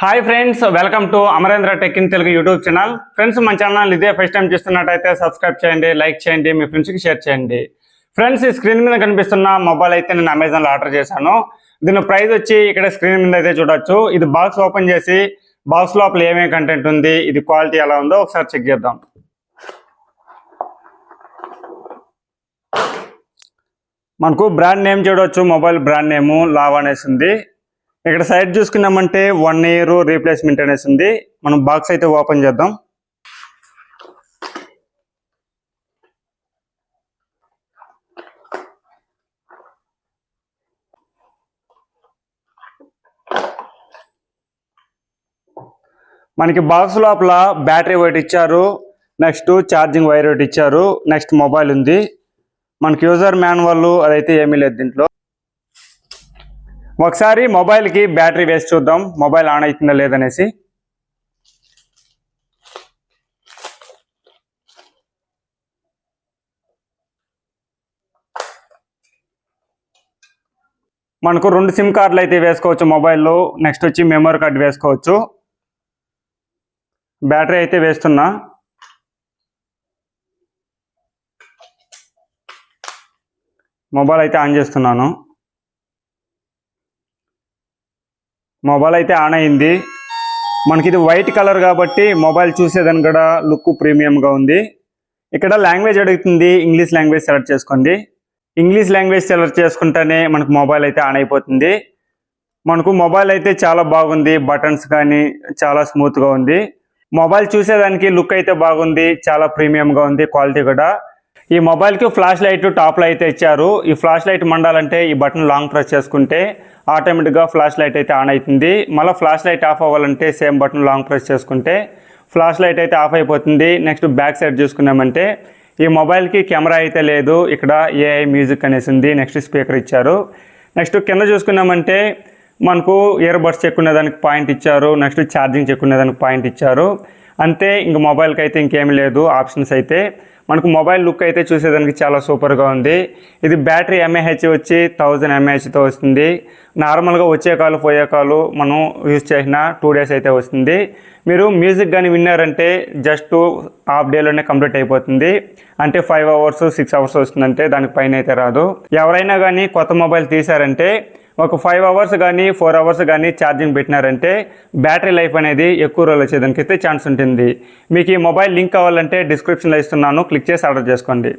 Hi friends welcome to Amarendra tech in Telugu YouTube channel friends మన channel ఇదే first time చూస్తున్నట్టయితే subscribe చేయండి like చేయండి మీ ఫ్రెండ్స్కి షేర్ చేయండి. ఫ్రెండ్స్ ఈ స్క్రీన్ మీద కనిపిస్తున్న మొబైల్ అయితే నేను అమెజాన్లో ఆర్డర్ చేశాను. దీని ప్రైస్ వచ్చి ఇక్కడ స్క్రీన్ మీద అయితే చూడొచ్చు. ఇది బాక్స్ ఓపెన్ చేసి బాక్స్ లోపల ఏమేమి కంటెంట్ ఉంది ఇది క్వాలిటీ ఎలా ఉందో ఒకసారి చెక్ చేద్దాం. మనకు బ్రాండ్ నేమ్ చూడవచ్చు మొబైల్ బ్రాండ్ నేము లావ్ అనేసి ఉంది. ఇక్కడ సైడ్ చూసుకున్నామంటే వన్ ఇయర్ రీప్లేస్మెంట్ అనేసి ఉంది. మనం బాక్స్ అయితే ఓపెన్ చేద్దాం. మనకి బాక్స్ లోపల బ్యాటరీ ఒకటి ఇచ్చారు. నెక్స్ట్ ఛార్జింగ్ వైర్ ఒకటి ఇచ్చారు. నెక్స్ట్ మొబైల్ ఉంది. మనకి యూజర్ మాన్యువల్ అదైతే ఏమీ లేదు దీంట్లో. ఒకసారి మొబైల్కి బ్యాటరీ వేసి చూద్దాం. మొబైల్ ఆన్ అవుతుందా లేదనేసి. మనకు రెండు సిమ్ కార్డులు అయితే వేసుకోవచ్చు మొబైల్లో నెక్స్ట్ వచ్చి మెమరీ కార్డు వేసుకోవచ్చు. బ్యాటరీ అయితే వేస్తున్నా. మొబైల్ అయితే ఆన్ చేస్తున్నాను. మొబైల్ అయితే ఆన్ అయింది. మనకి ఇది వైట్ కలర్ కాబట్టి మొబైల్ చూసేదాని కూడా లుక్ ప్రీమియంగా ఉంది. ఇక్కడ లాంగ్వేజ్ అడుగుతుంది. ఇంగ్లీష్ లాంగ్వేజ్ సెలెక్ట్ చేసుకోండి. ఇంగ్లీష్ లాంగ్వేజ్ సెలెక్ట్ చేసుకుంటేనే మనకు మొబైల్ అయితే ఆన్ అయిపోతుంది. మనకు మొబైల్ అయితే చాలా బాగుంది. బటన్స్ కానీ చాలా స్మూత్గా ఉంది. మొబైల్ చూసేదానికి లుక్ అయితే బాగుంది. చాలా ప్రీమియంగా ఉంది. క్వాలిటీ కూడా. ఈ మొబైల్కి ఫ్లాష్ లైట్ టాప్లో అయితే ఇచ్చారు. ఈ ఫ్లాష్ లైట్ మండాలంటే ఈ బటన్ లాంగ్ ప్రెస్ చేసుకుంటే ఆటోమేటిక్గా ఫ్లాష్ లైట్ అయితే ఆన్ అవుతుంది. మళ్ళీ ఫ్లాష్ లైట్ ఆఫ్ అవ్వాలంటే సేమ్ బటన్ లాంగ్ ప్రెస్ చేసుకుంటే ఫ్లాష్ లైట్ అయితే ఆఫ్ అయిపోతుంది. నెక్స్ట్ బ్యాక్ సైడ్ చూసుకున్నామంటే ఈ మొబైల్కి కెమెరా అయితే లేదు. ఇక్కడ ఏఐ మ్యూజిక్ అనేసి ఉంది. నెక్స్ట్ స్పీకర్ ఇచ్చారు. నెక్స్ట్ కింద చూసుకున్నామంటే మనకు ఇయర్ బడ్స్ చెక్కునే దానికి పాయింట్ ఇచ్చారు. నెక్స్ట్ ఛార్జింగ్ చెక్కునే దానికి పాయింట్ ఇచ్చారు. అంతే ఇంక మొబైల్కి అయితే ఇంకేం లేదు ఆప్షన్స్ అయితే. మనకు మొబైల్ లుక్ అయితే చూసేదానికి చాలా సూపర్గా ఉంది. ఇది బ్యాటరీ ఎంఏహెచ్ వచ్చి థౌజండ్ ఎంఏహెచ్తో వస్తుంది. నార్మల్గా వచ్చే కాలు పోయే కాలు మనం యూజ్ చేసిన టూ డేస్ అయితే వస్తుంది. మీరు మ్యూజిక్ కానీ విన్నారంటే జస్ట్ హాఫ్ డేలోనే కంప్లీట్ అయిపోతుంది. అంటే ఫైవ్ అవర్స్ సిక్స్ అవర్స్ వస్తుందంటే దానికి పైన అయితే రాదు. ఎవరైనా కానీ కొత్త మొబైల్ తీశారంటే ఒక ఫైవ్ అవర్స్ కానీ ఫోర్ అవర్స్ కానీ ఛార్జింగ్ పెట్టినారంటే బ్యాటరీ లైఫ్ అనేది ఎక్కువ రోజులు వచ్చేదానికి అయితే ఛాన్స్ ఉంటుంది. మీకు ఈ మొబైల్ లింక్ కావాలంటే డిస్క్రిప్షన్లో ఇస్తున్నాను. క్లిక్ చేసి ఆర్డర్ చేసుకోండి.